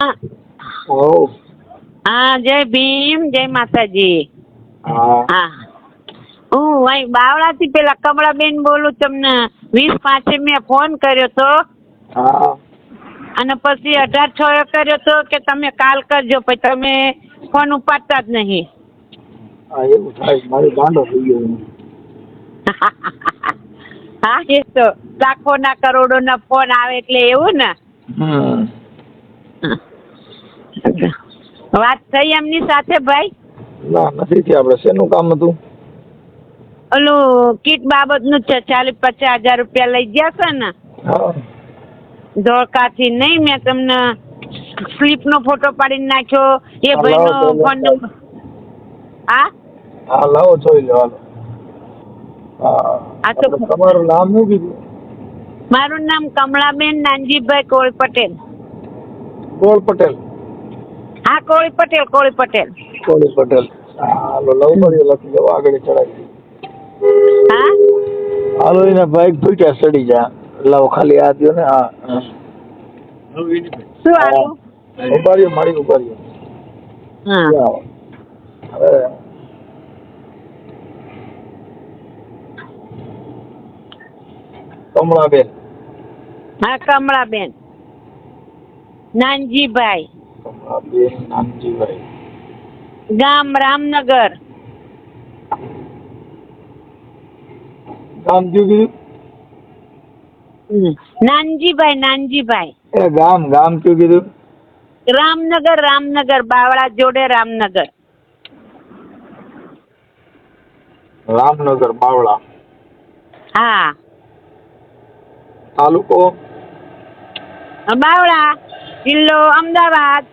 હા. હોવ હા જય ભીમ જય માતાજી. હા. હા. અહીં બાવળાથી પેલા કમળાબેન બોલું તમને. વીસ પાંચે મેં ફોન કર્યો તો. અને પછી અઢાર છ એ કર્યો તો કે તમે કાલ કરજો પછી તમે ફોન ઉપાડતા જ નહીં. હા એવું થાય. મારી ગાંડો થઈ ગયો હા એ તો લાખોના કરોડોના ફોન આવે એટલે એવું ને. હમ. વાત થઈ એમની સાથે ભાઈ? ના નથી થયા આપણે. શેનું કામ હતું? ઓલું કીટ બાબતનું છે ચાલીસ પચાસ હજાર રૂપિયા લઈ ગયા છે ને. ધોળકાથી નહીં મેં તમને સ્લીપનો ફોટો પાડીને નાખ્યો. એ ભાઈનો ફોન નંબર. હા? હા લાવો જોઈ લો હા તો- તમારું નામ શું કીધું? મારું નામ કમળાબેન નાનજીભાઈ કોળ પટેલ ગોળ પટેલ. હા કોળી પટેલ કોળી પટેલ. કોળી પટેલ. હાલો લવ મળ્યો લખી દો આગળ ચડાવી હા? હાલો એના બાઈક ફૂટ્યા સડી જા. લાવો ખાલી આ દો ને હા. શું આલું ઊભા મારી ઊભા રહ્યો હા હવે કમળાબેન. હા કમળાબેન. નાનજીભાઈ. નાનજીભાઈ. ગામ રામનગર. ગામ કીધું. નાનજીભાઈ નાનજીભાઈ. એ ગામ ગામ કયું કીધું? રામનગર રામનગર બાવળા જોડે રામનગર. રામનગર બાવળા. હા. તાલુકો? બાવળા. જિલ્લો અમદાવાદ.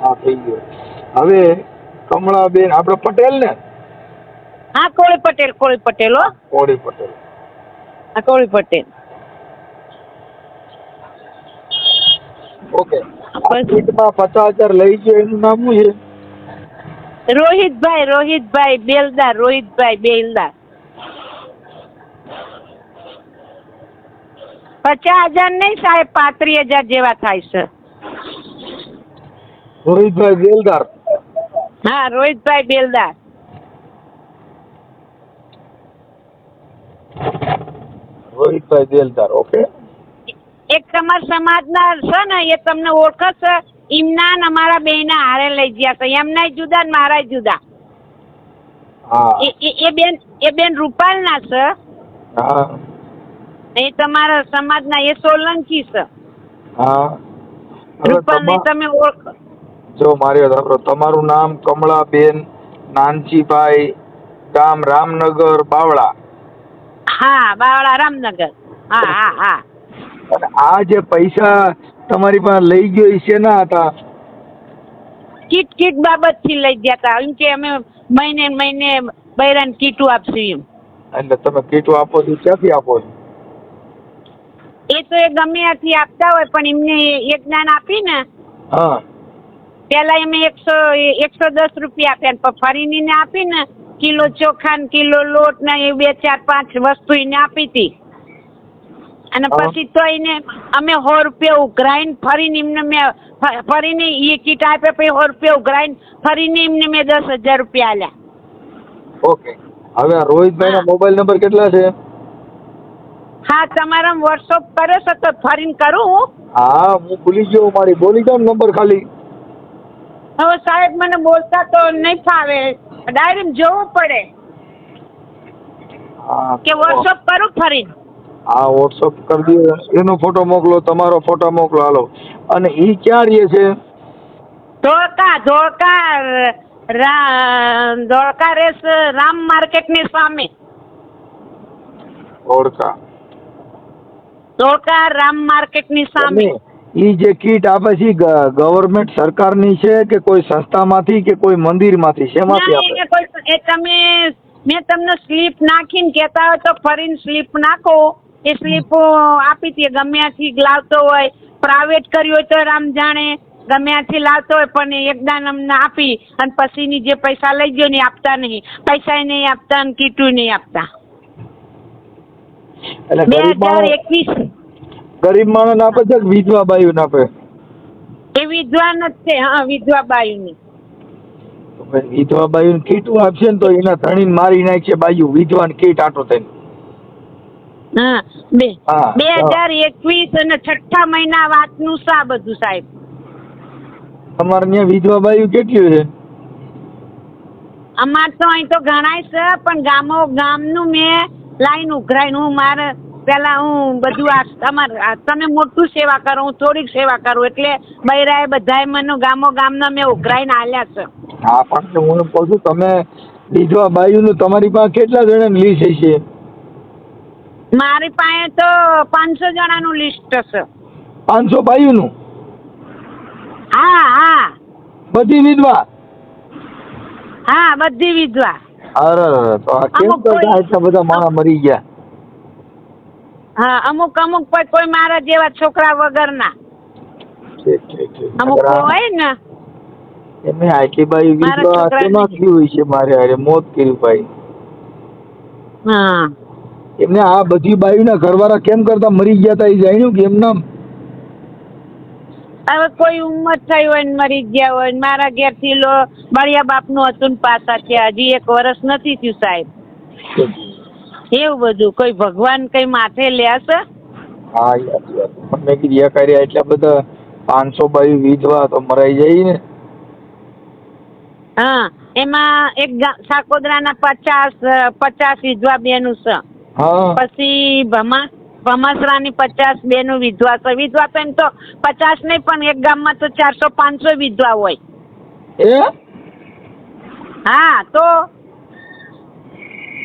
હા થઈ ગયો. હવે કમળાબેન આપણે પટેલ ને? હા કોળી પટેલ કોળી પટેલ હો. કોળી પટેલ. હા કોળી પટેલ. ઓકે. કીટમાં પચાસ હજાર લઈ ગયો એનું નામ શું છે? રોહિતભાઈ રોહિતભાઈ બેલદાર રોહિતભાઈ બેલદાર. પચાસ હજાર નહીં સાહેબ પાંત્રીસ હજાર જેવા થાય છે. રોહિતભાઈ બેલદાર. હા રોહિતભાઈ બેલદાર. રોહિતભાઈ બેલદાર ઓકે. એક તમારા સમાજના છે ને એ તમને ઓળખશે એમના ને અમારા બેયના હારે લઈ ગયા છે. એમના જુદા ને મારા જુદા. એ બેન એ બેન રૂપાલના છે. હા. એ તમારા સમાજના એ સોલંકી છે. રૂપાલને તમે ઓળખો જો મારી વાત તમારું નામ કમળાબેન નાનજીભાઈ ગામ રામનગર બાવળા. હા બાવળા રામનગર. હા હા હા. અને આ જે પૈસા તમારી પાસે લઈ ગયો એ શેના હતા? કીટ કીટ બાબતથી લઈ ગયા હતા એમ કે અમે મહિને મહિને બૈરાને કીટું આપશું એમ. એટલે તમે કીટું આપો છો ક્યાંથી આપો છો? એ તો એ ગમે ત્યાંથી આપતા હોય પણ એમને એક જ્ઞાન આપીને હા. પેલા અમે એકસો એકસો દસ રૂપિયા આપ્યા ને પણ ફરીને એને આપીને કિલો ચોખા ને કિલો લોટ ને એ બે ચાર પાંચ વસ્તુ એને આપી હતી અને પછી તો એને અમે સો રૂપિયા ઉઘરાઈને ફરીને એમને મેં ફરીને એ કીટ આપે પછી સો રૂપિયા ઉઘરાઈને ફરીને એમને મેં દસ હજાર રૂપિયા આલ્યા. ઓકે. હવે રોહિતભાઈ રોહિતભાઈના મોબાઈલ નંબર કેટલા છે? હા તમારા વોટ્સઅપ કર્યો છે તો ફરીને કરું હું. હા હું ભૂલી ગયો મારી. બોલી જાવ નંબર ખાલી. હવે સાહેબ મને બોલતા તો નહીં ફાવે. ડાયરેક્ટ જોવું પડે. કે વોટ્સઅપ કરું ફરીને? હા વોટ્સઅપ કરી દો એનો ફોટો મોકલો તમારો ફોટો મોકલો હાલો. અને એ ક્યાં રહે છે? ધોળકા ધોળકા ધોળકા રેસ રામ માર્કેટની સામે ધોળકા. ધોળકા રામ માર્કેટની સામે એ જે કીટ આપે છે ગવર્મેન્ટ સરકારની છે કે કોઈ સંસ્થામાંથી કે કોઈ મંદિરમાંથી? શેમાંથી આપે? તમે મેં તમને સ્લીપ નાખીને કહેતા હોય તો ફરીને સ્લીપ નાખો. એ સ્લીપ આપી હતી ગમે ત્યાંથી લાવતો હોય પ્રાઇવેટ કર્યું હોય તો રામ જાણે. ગમે ત્યાંથી લાવતો હોય પણ એકદાન અમને આપી અને પછીની જે પૈસા લઈ ગયો ને આપતા નહીં. પૈસા નહીં આપતા અને કીટું નહીં આપતા. બે હજાર એકવીસ. ગરીબ માણસ આપે છે વિધવા વિધવા ના આપે? એ વિદ્વાન જ છે હા વિધવા બાયુની. ની વિધવા બાયુ કીટું આપશે ને તો એના ધણીને મારી નાખશે બાયુ. વિધવાન કીટ આટો થઈને. હા બે. બે. હજાર એકવીસ અને છઠ્ઠા મહિના વાતનું સા બધું સાહેબ? તમારે ત્યાં વિધવા બાયું કેટલી છે? અમાર તો અહીં તો ગણાય છે પણ ગામો ગામનું મેં લાઈન ઉઘરાઈને હું મારે પેલા હું બધું આ તમાર તમે મોટું સેવા કરો હું થોડીક સેવા કરું એટલે બૈરાએ બધાએ મને ગામો ગામના મેં ઉઘરાઈને આલ્યા છે. હા પણ હું કહું છું તમે વિધવા બાયુંનું તમારી પાસે કેટલા જણા લીસ્ટ હશે? મારી પાસે તો પાંચસો જણાનું લિસ્ટ છે પાંચસો ભાઈઓનું? હા હા. બધી વિધવા? હા બધી વિધવા. અરે અરે, તો આ કેમ અમુક કરતા એટલા બધા માણસ મરી ગયા? હા અમુક અમુક કોઈ કોઈ મારા જેવા છોકરા વગરના. અમુક હોય ને. એમને આટલી બાઈ વિધવા કેમાં થયું છે મારે હારે? મોત કર્યું ભાઈ. હા. એમને આ બધી બાયુના ઘરવાળા કેમ કરતા મરી ગયા તા એ જાણ્યું કે એમના હવે કોઈ ઉંમર થઈ હોય ને મરી ગયા હોય ને મારા ઘેરથી લો બળિયા બાપનું હતું ને પાછા થયા. હજી એક વર્ષ નથી થયું સાહેબ. એવું બધું. કોઈ ભગવાન કઈ માથે લેશે? હા યાર મેં કીધું એક હારે એટલા બધા પાંચસો બાયુ વિધવા તો મરાઈ જાય ને. હા એમાં એક સાકોદરાના પચાસ પચાસ વિધવા બેનું છે. પછી ભમા ભમાસરાની પચાસ બેનું વિધવા છે. વિધવા તો એમ તો પચાસ નહીં પણ એક ગામમાં તો ચારસો પાંચસો વિધવા હોય. એ? હા તો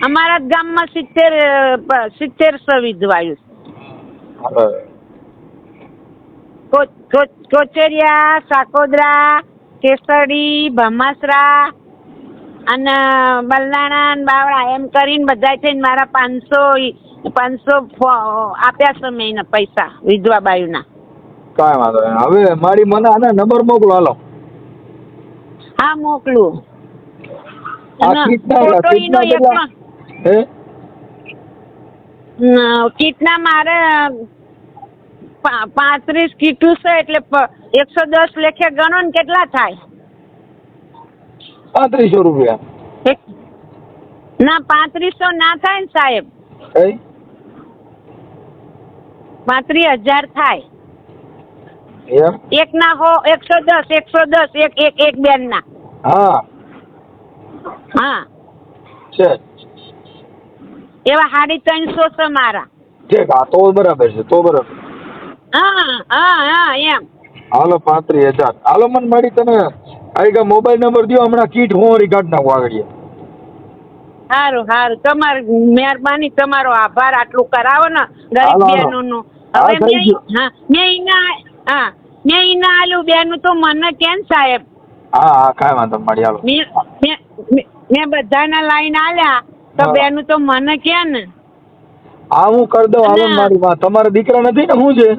અમારા જ ગામમાં સિત્તેર સિત્તેરસો વિધવાયું કોચરિયા સાકોદરા કેસડી ભમાસરા અને બલદાણા ને બાવળા એમ કરીને બધા થઈને મારા પાંચસો પાંચસો આપ્યા છે મેં પૈસા વિધવા બાયુના. કાંઈ વાંધો નહીં. હવે મારી મને આના નંબર મોકલો હાલો. હા મોકલું. કીટના મારે પાંત્રીસ કીટું છે એટલે એકસો દસ લેખે ગણો ને કેટલા થાય? પાંત્રીસો રૂપિયા. ના પાંત્રીસો ના થાય ને સાહેબ. પાંત્રીસ હજાર થાય. એક ના હો એકસો દસ એકસો દસ એક એક એક બેન ના. હા. હા. છે. એવા સાડી ત્રણસો છે મારા. ઠીક હા તો બરાબર છે તો બરાબર. હા હા હા એમ. હાલો પાંત્રીસ હજાર. હાલો મને મળી તમે. આવી મોબાઈલ નંબર દો હમણાં કીટ હું વળી કાઢ નાખું આગળ સારું સારું તમારી મહેરબાની તમારો આભાર. આટલું કરાવો ને ગરીબ નો બહેનોનું. હવે મેં ગયું. હા મેં ઈના હા મેં ઈના આલું બેનું તો મને કેમ સાહેબ? હા હા કાંઈ વાંધો મળી આલો મેં બધાના લાઈન આલ્યા તો. બેનું તો મને કે ને? હા હું કરી દઉં હાલો મારી વાત. તમારા દીકરા નથી ને હું છે?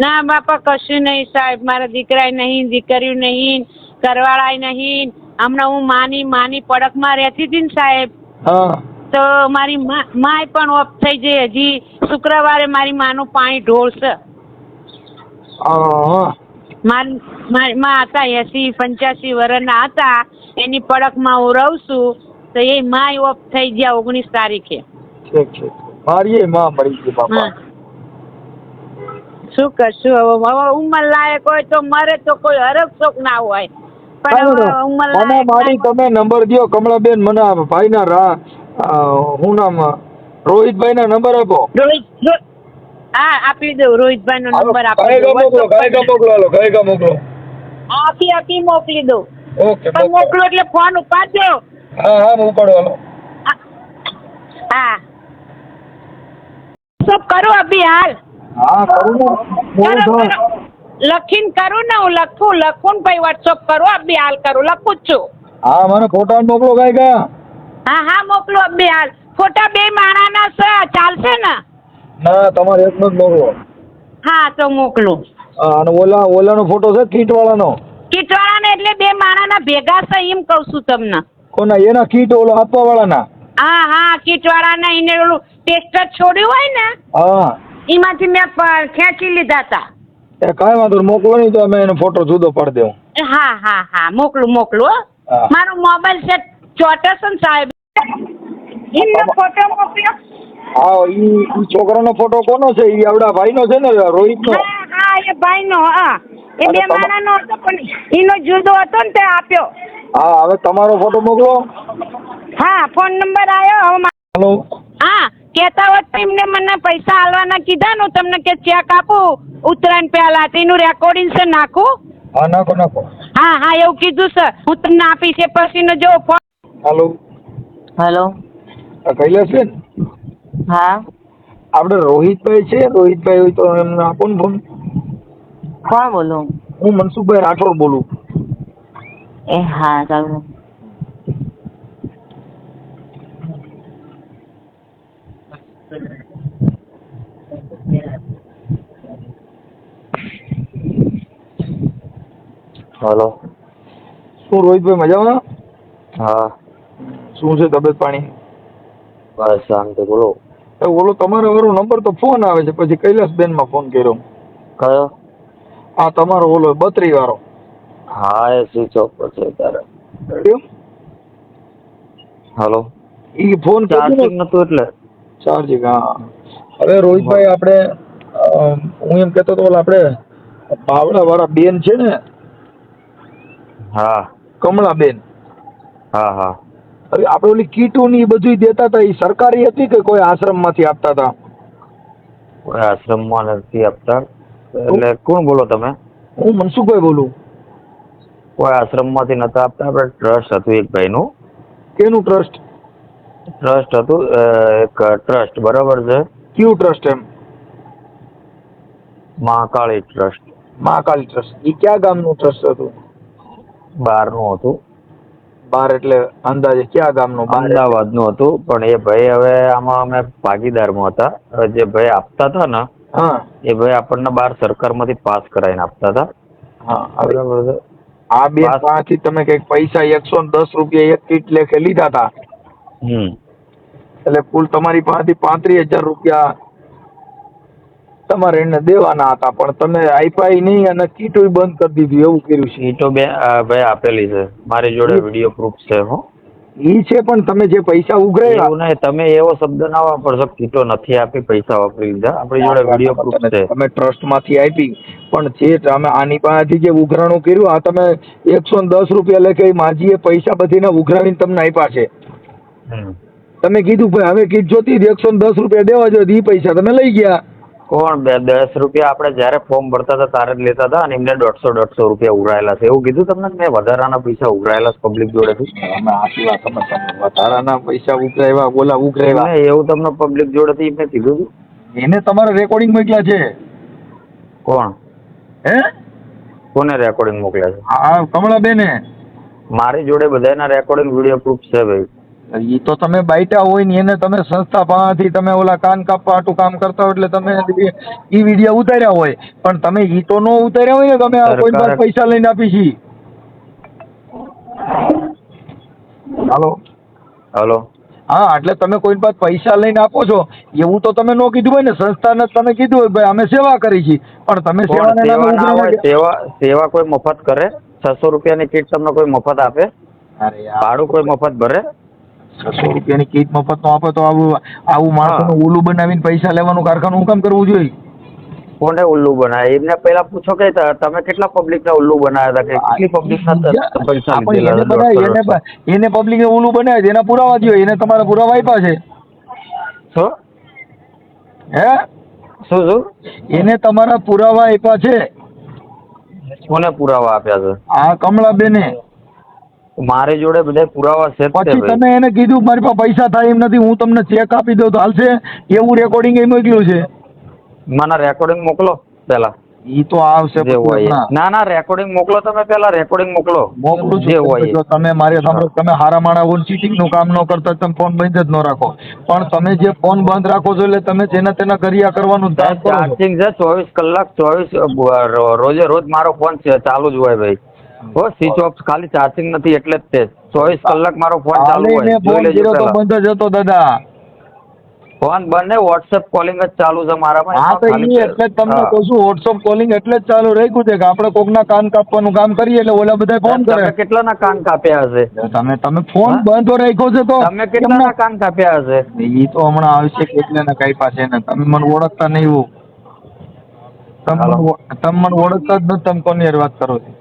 ના બાપા કશું નહીં સાહેબ. મારા દીકરાય નહીં દીકરીયું નહીં ઘરવાળાએ નહીં. હમણાં હું માની માની પડકમાં રહેતી હતી ને સાહેબ. હા. તો મારી મા- માય પણ ઓફ થઈ જઈ હજી શુક્રવારે મારી માનું પાણી ઢોળશે. હા મારી મારી માં હતા એસી પંચ્યાસી વર્ષના હતા. એની પડકમાં હું રહું છું. તો એ માય ઓફ થઈ ગયા ઓગણીસ તારીખે. ઠીક ઠીક. મારી એ માં મરી ગઈ બાપા. હા. શું કરશું? હવે હવે ઉંમર લાયક હોય તો મરે તો કોઈ હરક શોક ના હોય. કાંઈ લાયક મારી તમે નંબર દ્યો કમળાબેન મને ભાઈ ભાઈના રા હું નામ રોહિતભાઈના નંબર આપો. રોહિત હા આપી દઉં. રોહિતભાઈ નો નંબર આપી ગાયકા દઉં. મોકલો મોકલો મોકલો. મોકલી દઉં. ઓકે પણ મોકલો. મોકલો એટલે ફોન ઉપાડજો. હા હા હાલો. હા. શું કરો અભી હાલ? હા કરું ને. કરો, લખીને કરું ને હું લખું લખું પછી વોટ્સઅપ કરું અભી હાલ કરું લખું જ છું. હા મને ફોટા મોકલો ગાયકા હા હા મોકલો અભી હાલ. ફોટા બે માણાના છે ચાલશે ને? ના તમારે એકનો જ મોકલો. હા તો મોકલું. અને ઓલા ઓલાનો ફોટો છે કીટ વાળાનો કીટવાળાને એટલે બે માણાના ભેગા છે એમ કહું છું તમને. કોના એના કીટ ઓલો આપવા વાળાના હા હા કીટવાળાને એને ઓલું ટેસ્ટર છોડ્યું હોય ને? હા. એમાંથી મેં ખેંચી લીધા હતા એ કાંઈ વાંધો નહીં, મોકલો નહીં તો અમે એનો ફોટો જુદો પાડી એ હા હા હા મોકલું મોકલું હો. હા. મારો મોબાઈલ છે ચોટસન સાહેબ. એમનો ફોટો મોકલ્યો. હા ઈ ઈ છોકરાનો ફોટો કોનો છે? ઈ આવડા ભાઈનો છે ને રોહિતનો? હા હા એ ભાઈનો હા. એ બે તમા- માણાનો હતો પણ એનો જુદો હતો ને તે આપ્યો. હા હવે તમારો ફોટો મોકલો. હા ફોન નંબર આવ્યો હવે મા- હલો. હા કહેતા હોત તો એમને મને પૈસા આલવાના કીધા ને તમને કે ચેક આપું ઉત્તરાયણ પહેલા તેનું રેકોર્ડિંગ છે નાખું? હા નાખો નાખો. હા હા એવું કીધું સર હું તમને આપીશ એ પછીનો જો ફોન હાલો. હેલો. આ કૈલાસ છે હા. આપણે રોહિતભાઈ છે રોહિતભાઈ હોય તો એમને આપો ને ફોન કોણ બોલો? હું મનસુખભાઈ રાઠોડ બોલું. એ હા ચાલો. હલો. શું રોહિતભાઈ મજામાં? હા. શું છે તબિયત પાણી? બસ શાંતિ બોલો. એ ઓલો તમારો વાળો નંબર તો ફોન આવે છે પછી કૈલાસબેનમાં ફોન કર્યો. કયો? આ તમારો ઓલો બત્રી વાળો હા એ સ્વિચ ઓફ પર છે અત્યારે. કેમ? હલો. ઈ ફોન ચાર્જિંગ નતો એટલે. ચાર્જિંગ હા. હવે રોહિતભાઈ આપણે હું એમ કહેતો હતો ઓલા આપણે પાવડા વાળા બેન છે ને હા. કમળાબેન હા હા. હવે આપણે ઓલી કીટું ની બધું દેતા હતા એ સરકારી હતી કે કોઈ આશ્રમમાંથી આપતા હતા કોઈ આશ્રમમાં નથી આપતા. એટલે કોણ બોલો તમે? હું મનસુખભાઈ બોલું. કોઈ આશ્રમમાંથી નતા આપતા આપણે ટ્રસ્ટ હતું એક ભાઈનું. કેનું ટ્રસ્ટ? ટ્રસ્ટ હતું એક ટ્રસ્ટ બરાબર છે? કયું ટ્રસ્ટ એમ? મહાકાળી ટ્રસ્ટ. મહાકાળી ટ્રસ્ટ. એ ક્યાં ગામનું ટ્રસ્ટ હતું? બહારનું હતું. બાર એટલે અંદાજે ક્યાં ગામનું અમદાવાદનું અમદાવાદનું હતું પણ એ ભાઈ હવે આમાં અમે ભાગીદારમાં હતા. જે ભાઈ આપતા હતા ને હા. એ ભાઈ આપણને બહાર સરકારમાંથી પાસ કરાવીને આપતા હતા. હા બરાબર આ બે પાસ- તમે કંઈક પૈસા એકસો ને દસ રૂપિયા એક કીટ લેખે લીધા હતા. હમ. એટલે કુલ તમારી પાસેથી પાંત્રીસ હજાર રૂપિયા તમારે એને દેવાના હતા પણ તમે આપ્યા નહીં અને કીટું બંધ કરી દીધું એવું કર્યું છે. કીટો બે ભાઈ આપેલી છે. મારી જોડે વીડિયો પ્રૂફ છે હો. ઈ છે પણ તમે જે પૈસા એવું નહીં તમે એવો શબ્દ ના વાપરશો કીટો નથી આપી પૈસા વાપરી લીધા. આપણી જોડે વીડિયો પ્રૂફ છે. તમે ટ્રસ્ટમાંથી આપી પણ જે તમે આની પાસેથી જે ઉઘરાણું કર્યું આ તમે એકસો દસ રૂપિયા લેખે માજીએ પૈસા બધીને ઉઘરાવીને તમને આપ્યા છે. તમે કીધું ભાઈ હવે કીટ જોતી એકસો ને દસ રૂપિયા દેવા જોઈએ એ પૈસા તમે લઈ ગયા. કોણ બે દસ રૂપિયા આપણે જ્યારે ફોર્મ ભરતા હતા ત્યારે જ લેતા હતા અને એમને દોઢસો દોઢસો રૂપિયા ઉઘરાયેલા છે. એવું કીધું તમને મેં વધારાના પૈસા ઉઘરાયેલા છે પબ્લિક જોડેથી? અમે આટલી વાત સમજતા વધારાના પૈસા ઉઘરાવ્યા બોલા ઉઘરાવ્યા એવું તમને પબ્લિક જોડેથી મેં કીધું હતું. એને તમારે રેકોર્ડિંગ મોકલ્યા છે. કોણ? હે? કોને રેકોર્ડિંગ મોકલ્યા છે? હા કમળાબેને. મારી જોડે બધાના રેકોર્ડિંગ વીડિયો પ્રૂફ છે ભાઈ. ઈ તો તમે બાઈટા હોય ને એને તમે સંસ્થા પાસેથી તમે ઓલા કાન કાપવા કામ કરતા હોય એટલે તમે ઈ વીડિયો ઉતાર્યા હોય. પણ તમે ઈ તો નો ઉતાર્યા હોય ને તમે કોઈ સરકારે- પૈસા લઈને આપી છી. હાલો. હલો. હા એટલે તમે કોઈ પાસે પૈસા લઈને આપો છો. એવું તો તમે નો કીધું હોય ને સંસ્થાને તમે કીધું હોય ભાઈ અમે સેવા કરી છી. પણ તમે સેવા સેવા સેવા કોઈ મફત કરે? છસો રૂપિયાની કીટ તમને કોઈ મફત આપે? ભાડું કોઈ મફત ભરે? છસો રૂપિયાની કીટ મફત નો આપે તો આવું આવું માણસોનું ઓલું બનાવીને પૈસા લેવાનું કારખાનું હું કામ કરવું જોઈએ? કોને ઉલ્લુ બનાવે? એમને પહેલા પૂછો કે તમે કેટલા પબ્લિક ને ઉલ્લુ બનાવ્યા હતા કેટલી પબ્લિક ના પૈસા લીધેલા એને એને દોઢસો. બ- એને બનાવે છે એના પુરાવા જોઈએ એને તમારા પુરાવા આપ્યા છે. શું? હે? શું શું? એને તમારા પુરાવા આપ્યા છે. કોને પુરાવા આપ્યા છે? આ કમળાબેને. મારી જોડે બધા પુરાવા છે પછી તમે એને કીધું મારી પાસે પૈસા થાય એમ નથી હું તમને ચેક આપી દઉં તો હાલશે. એવું રેકોર્ડિંગ એ મોકલ્યું છે. મને રેકોર્ડિંગ મોકલો પેલા. ઈ તો આવશે ના ના રેકોર્ડિંગ મોકલો તમે પેલા રેકોર્ડિંગ મોકલો. મોકલું જે હોય તમે મારે સાંભળો તમે હારા માણા ચીટિંગનું કામ ન કરતા તમે ફોન બંધ જ ન રાખો. પણ તમે જે ફોન બંધ રાખો છો એટલે તમે જેના તેના કર્યા કરવાનું ચાર્જિંગ છે. ચોવીસ કલાક ચોવીસ રોજે રોજ મારો ફોન ચાલુ જ હોય ભાઈ. હો સ્વિચ ઓફ ખાલી ચાર્જિંગ નથી એટલે જ તે. ચોવીસ કલાક મારો ફોન ચાલુ હોય જોઈ લેજો તો બંધ જ હતો દાદા. ફોન બંને WhatsApp કોલિંગ જ ચાલુ છે મારામાં હા તો એ એટલે તમને કહું છું વોટ્સઅપ કોલિંગ એટલે જ ચાલુ રાખ્યું છે કે આપણે કોકના કાન કાપવાનું કામ કરીએ એટલે ઓલા બધા ફોન કરે. કેટલાના કાન કાપ્યા હશે? તમે તમે ફોન? બંધ રાખ્યો છે તો તમે કેટલાના કાન કાપ્યા હશે? ઈ તો હમણાં આવશે કેટલાના કઈ પાસે ને તમે મને ઓળખતા નહીં હો. તમે મને તમે મને ઓળખતા જ નથી તમે કોની વાત કરો છો?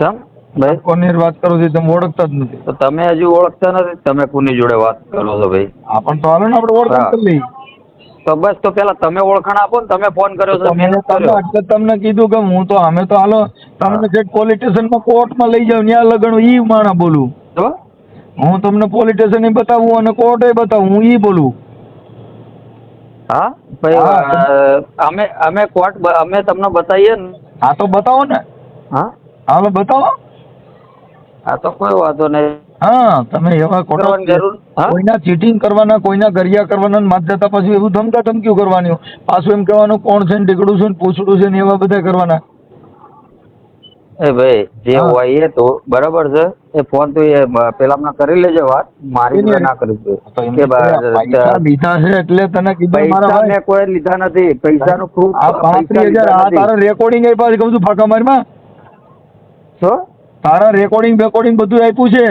ચમ? ભાઈ? કોની વાત કરો છો તમે ઓળખતા જ નથી. તો તમે હજુ ઓળખતા નથી તમે કોની જોડે વાત કરો છો ભાઈ? હા પણ તો હાલો ને આપણે ઓળખાણ કરી લઈએ. તો બસ તો પેલા તમે ઓળખાણ આપો ને તમે ફોન કર્યો છો મેં એટલે તમને કીધું કે હું તો અમે તો હાલો તમને જે પોલીસ સ્ટેશનમાં કોર્ટમાં લઈ જાવ ત્યાં લગણ ઈ માણા બોલું. હું તમને પોલીસ સ્ટેશન બતાવું અને કોર્ટે બતાવું હું ઈ બોલું. હા? ભાઈ. અમે અમે કોર્ટ અમે તમને બતાવીએ ને. હા તો બતાવો ને. હા? હાલો બતાવો. હા તો કોઈ વાંધો નહીં. હા તમે એવા ખોટા કોઈના ચીટિંગ કરવાના કોઈના ગરિયા કરવાના ને માત જતા પછી એવું ધમકા ધમકીઓ કરવાની પાછું એમ કહેવાનું કોણ છે ને ટીકડું છે ને પૂછડું છે ને એવા બધા કરવાના. એ ભાઈ જે હોય એ તો બરાબર છે. એ ફોન તો એ પેલા કરી લેજે વાત. મારી ના કરી કે લીધા છે એટલે તને કીધું મારા પૈસા ભાઈ. કોઈ લીધા નથી. પૈસાનું પ્રૂફ આ આ તારા રેકોર્ડિંગ એ પાછી કહું છું ફાકા મારમાં શું? તારા રેકોર્ડિંગ બેકોર્ડિંગ બધું આપ્યું છે.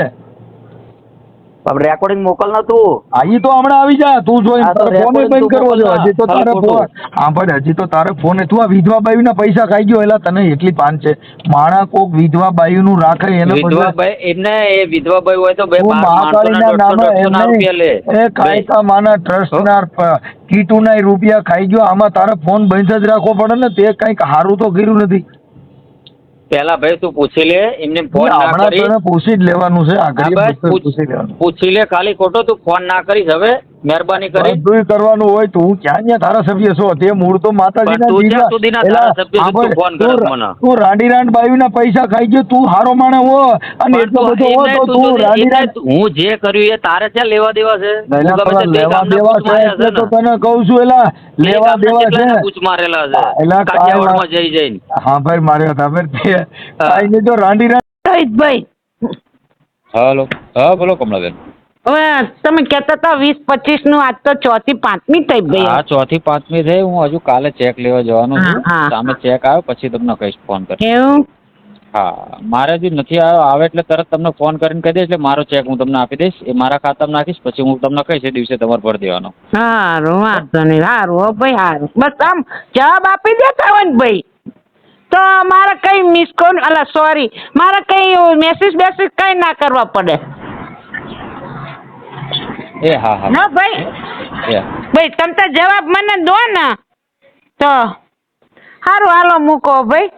રેકોર્ડિંગ મોકલ ન તું. આ ઈ તો હમણાં આવી જા. તું જોઈ ફોન બંધ કરવો છે. હજી તો ના, તારે ફોન પણ હજી તો તારે ફોન તું આ વિધવા બાયુના પૈસા ખાઈ ગયો. એલા તને એટલી પાન છે. માણા કોક વિધવા બાયુનું રાખે એને વિધવા બાય એમને એ વિધવાભાઈ હોય તો બે મહાકાળીના નામે એમને એ કાયકા માના ટ્રસ્ટના કીટુ કીટુના રૂપિયા ખાઈ ગયો. આમાં તારે ફોન બંધ જ રાખવો પડે ને. તે કંઈક સારું તો કર્યું નથી. પેલા ભાઈ તું પૂછી લે એમને ફોન ના કરી પૂછી જ લેવાનું છે. પૂછી લે ખાલી ખોટો તું ફોન ના કરીશ હવે. મહેરબાની કરી. બધુંય કરવાનું હોય તું ક્યાં ક્યાં ધારાસભ્ય છો? તે મૂળ તો માતાજીના દીકરા- સુધીના ધારાસભ્ય તું ફોન કર મને. તું રાંડી રાંડ બાયુના પૈસા ખાઈ ગયો તું હારો માણે હો. અને એટલો બધો હો તો તું રાંડી રાંડ હું જે કર્યું એ તારે ક્યાં લેવા દેવા છે? તું ગમે તે લેવા દેવા છે એટલે તો તને કહું છું એલા લેવા દેવા છે કૂચ મારેલા છે? એલા, કાઠિયાવાડમાં જઈ જઈને. હા ભાઈ મારે ભાઈ તે કાંઈ નહીં તો રાંડી રાંડ ભાઈ હેલો. હા બોલો કમલાબેન. હવે તમે કહેતા હતા વીસ પચીસનું આજ તો ચોથી પાંચમી થઈ હા ભાઈ ચોથી પાંચમી થઈ હું હજુ કાલે ચેક લેવા જવાનો છું. હા, હા. સામે ચેક આવે પછી તમને કહીશ ફોન કરી. એવું? હા મારે હજી નથી આવ્યો આવે એટલે તરત તમને ફોન કરીને કહી દઈશ એટલે મારો ચેક હું તમને આપી દઈશ. એ મારા ખાતામાં નાખીશ પછી હું તમને કહીશ એ દિવસે તમારે ભરી દેવાનો. સારું વાંધો નહીં સારું હો ભાઈ સારું બસ આમ જવાબ આપી દેતા હોય ને ભાઈ. તો મારે કઈ મિસ કોલ અલા સોરી મારે કઈ મેસેજ બેસેજ કઈ ના કરવા પડે? એ હા હા. ના ભાઈ. ભાઈ તમે તો જવાબ મને દો ને. તો. સારું હાલો મૂકો ભાઈ.